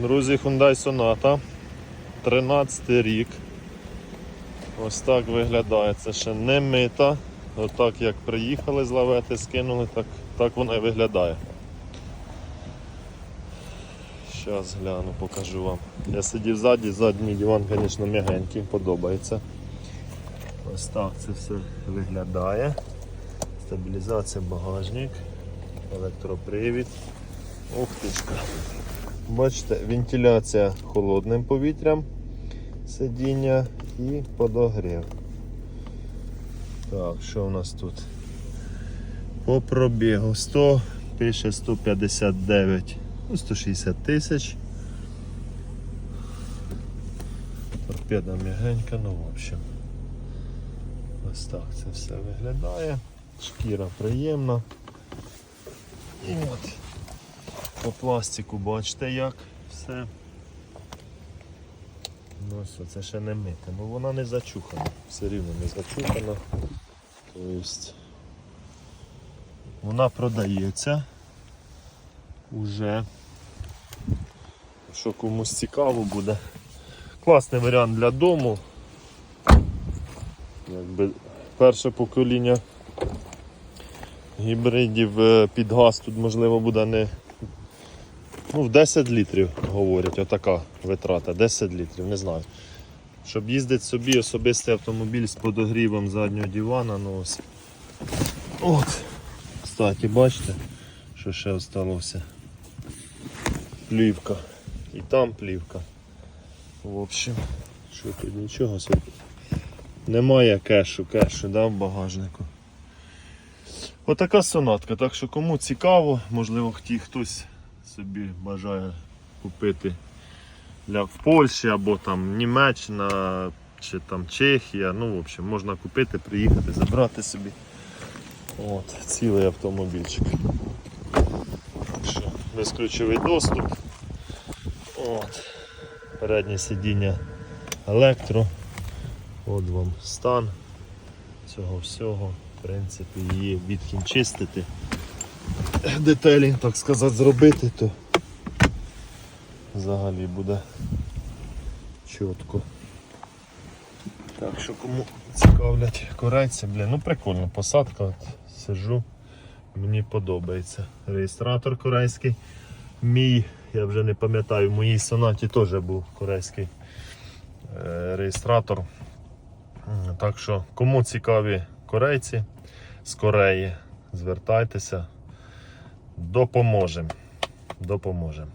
Друзі, Hyundai Sonata. 13 рік. Ось так виглядає. Це ще не мита. Отак як приїхали з лавети, скинули, так, так вона і виглядає. Зараз гляну, покажу вам. Я сидів ззаді, задній диван, звісно, м'ягенький, подобається. Ось так це все виглядає. Стабілізація багажник, електропривід. Ух тишка. Бачите, вентиляція холодним повітрям, сидіння і подогрів. Так, що у нас тут? По пробігу 100, пише 159, ну 160 тисяч. Торпеда м'ягенька, ну в общем. Ось так це все виглядає. Шкіра приємна. І от по пластику бачите як все. Ну ось це ще не мите, ну вона не зачухана, все рівно не зачухана. Тобто вона продається уже. Що комусь цікаво буде. Класний варіант для дому. Якби перше покоління гібридів е, під газ тут можливо буде не ну, в 10 літрів говорять, отака витрата, 10 літрів, не знаю. Щоб їздити собі особистий автомобіль з подогрівом заднього дивана, ну ось. От. Кстати, бачите, що ще залишилося? Плівка. І там плівка. В общем, що тут нічого собі. Немає кешу, кешу да, в багажнику. Отака сонатка, так що кому цікаво, можливо хтось собі бажає купити для в Польщі або там Німеччина чи там Чехія. Ну, в общем, можна купити, приїхати, забрати собі. От, цілий автомобільчик. Безключовий доступ. От. Переднє сидіння електро. От вам стан цього всього. В принципі, її відхімчистити. Детелінг, так сказати, зробити, то взагалі буде чітко. Так що кому цікавлять корейці, блін, ну прикольно, посадка, от, сижу, мені подобається. Реєстратор корейський. Мій, я вже не пам'ятаю, в моїй сонаті теж був корейський е, реєстратор. Так що, кому цікаві корейці з Кореї, звертайтеся, допоможемо. Допоможемо.